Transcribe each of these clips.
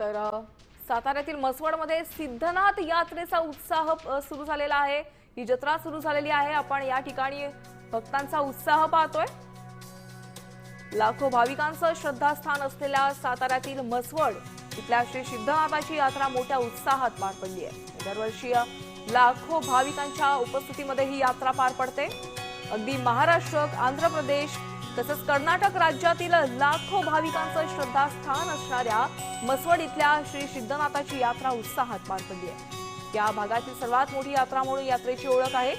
तर साताऱ्यातील मसवडमध्ये सिद्धनाथ यात्रेचा उत्साह सुरू झालेला आहे. ही जत्रा सुरू झालेली आहे. आपण या ठिकाणी भक्तांचा उत्साह पाहतोय. लाखो भाविकांचं श्रद्धास्थान असलेल्या साताऱ्यातील मसवड इथल्या श्री सिद्धनाथाची यात्रा मोठ्या उत्साहात पार पडली आहे. दरवर्षी लाखो भाविकांच्या उपस्थितीमध्ये ही यात्रा पार पडते. अगदी महाराष्ट्र आंध्र प्रदेश तसंच कर्नाटक राज्यातील लाखो भाविकांचं श्रद्धास्थान असणाऱ्या मसवड इथल्या श्री सिद्धनाथाची यात्रा उत्साहात पार पडली आहे. या भागातील सर्वात मोठी यात्रा म्हणून यात्रेची ओळख आहे.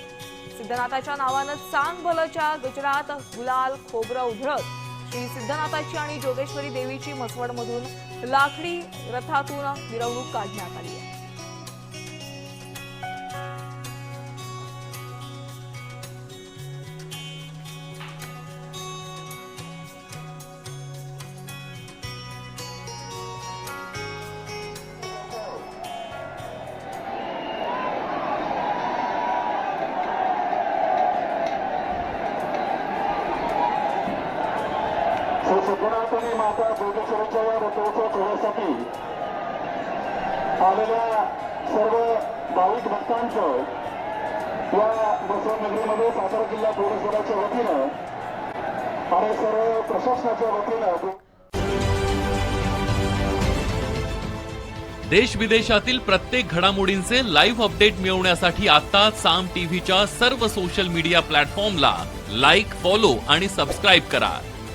सिद्धनाथाच्या नावानं चांग भलच्या गुजरात गुलाल खोबरं उधळत श्री सिद्धनाथाची आणि जोगेश्वरी देवीची मसवडमधून लाकडी रथातून मिरवणूक काढण्यात आली आहे. श्री सिद्धनाथांनी माता जोगेश्वरीच्या या रथोत्सव सोहळ्यासाठी आलेल्या सर्व भाविक भक्तांचं या बसवण नगरीमध्ये सातारा जिल्हा पोलीस वतीनं आणि सर्व प्रशासनाच्या वतीनं देश विदेशातील प्रत्येक घडामोडींचे लाईव्ह अपडेट मिळवण्यासाठी आता साम टीव्हीच्या सर्व सोशल मीडिया प्लॅटफॉर्मला लाईक फॉलो आणि सबस्क्राईब करा.